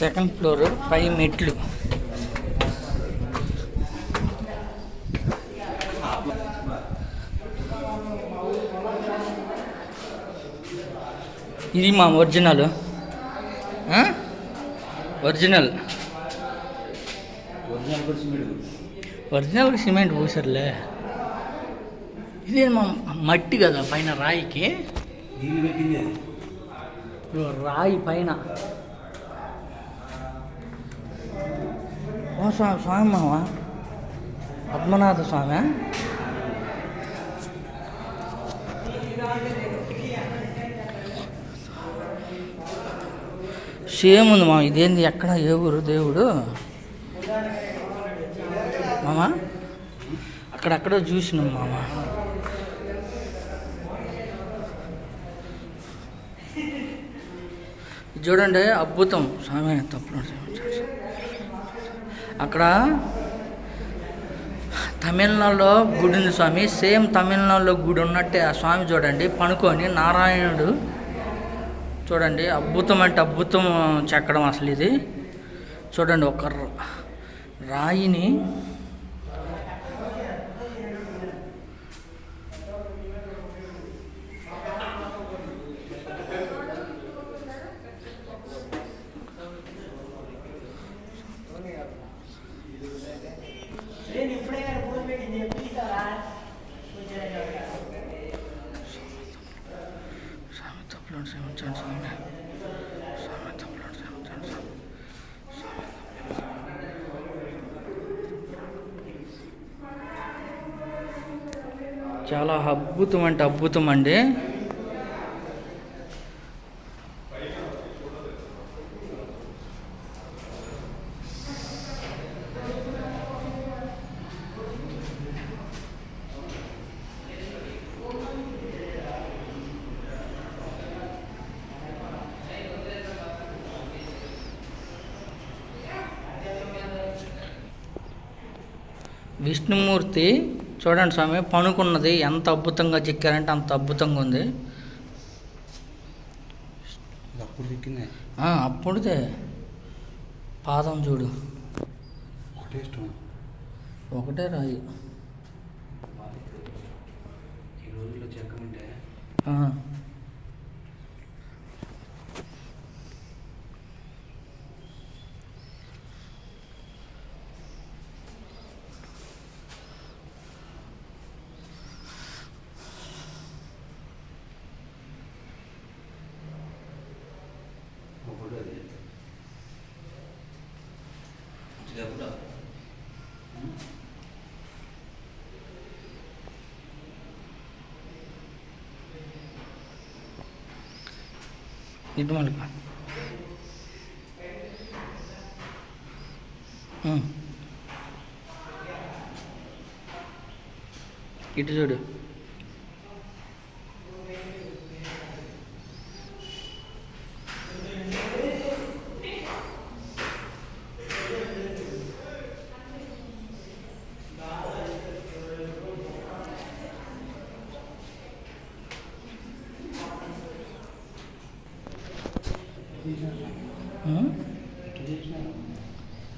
Second floor పై మెట్లు. ఇది మా original? Original original. Cement original cement పూసారులే. ఇదే మా మట్టి కదా పైన రాయికి? రాయి పైన. ఓ స్వామి స్వామి మావా? పద్మనాథ స్వామి? సేమ్ ఉంది మామ ఇదేంది ఎక్కడ ఏ ఊరు దేవుడు? మామ అక్కడక్కడ చూసినాం మామ ఇది చూడండి అద్భుతం. స్వామి తప్పుడు అక్కడ తమిళనాడులో గుడి ఉంది స్వామి సేమ్ తమిళనాడులో గుడి ఉన్నట్టే ఆ స్వామి చూడండి పనుకొని నారాయణుడు చూడండి అద్భుతం అంటే అద్భుతం చెక్కడం అసలు ఇది. చూడండి ఒక రాయిని ర- స్వామి తప్పులను క్షమించండి స్వామి స్వామి తప్పులను స్వామి చాలా అద్భుతం అంటే అద్భుతం అండి. విష్ణుమూర్తి చూడండి స్వామి పనుకున్నది ఎంత అద్భుతంగా చెక్కారంటే అంత అద్భుతంగా ఉంది. అప్పుడుదే. పాదం చూడు. ఒకటే రాయి. ఈ రోజుల్లో చెక్కమంటే ഇട്ട് മലക്കാം ഇട്ട്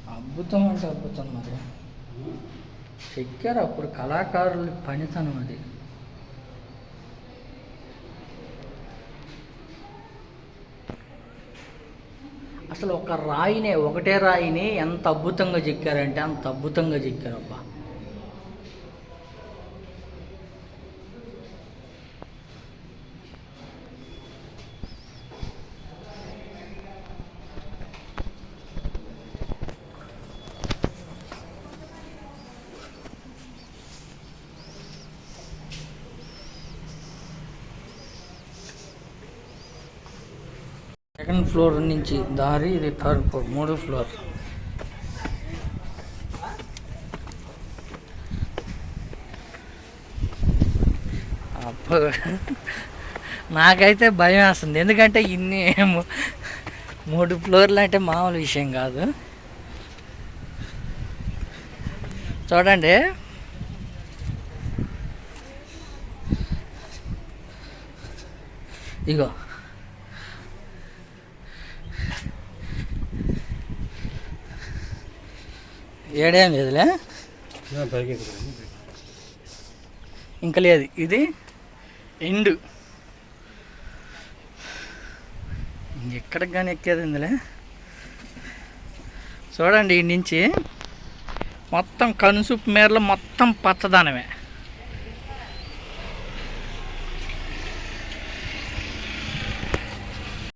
అద్భుతం అంటే అద్భుతం మరి. చెక్కారు అప్పుడు కళాకారుల పనితనం అది. అసలు ఒక రాయినే ఒకటే రాయిని ఎంత అద్భుతంగా చెక్కారంటే అంత అద్భుతంగా చెక్కారు అబ్బా సెకండ్ ఫ్లోర్ నుంచి దారి ఇది థర్డ్ ఫ్లోర్ మూడో ఫ్లోర్. నాకైతే భయం వేస్తుంది. ఎందుకంటే ఇన్ని మూడు ఫ్లోర్లు అంటే మామూలు విషయం కాదు. చూడండి. ఇగో. ఏడేం లేదులే. ఇంకా లేదు. ఇది ఎండు. ఎక్కడికి కానీ ఎక్కేది ఇందులే చూడండి ఈ నుంచి మొత్తం కనుసూపు మేరలో మొత్తం పచ్చదనమే.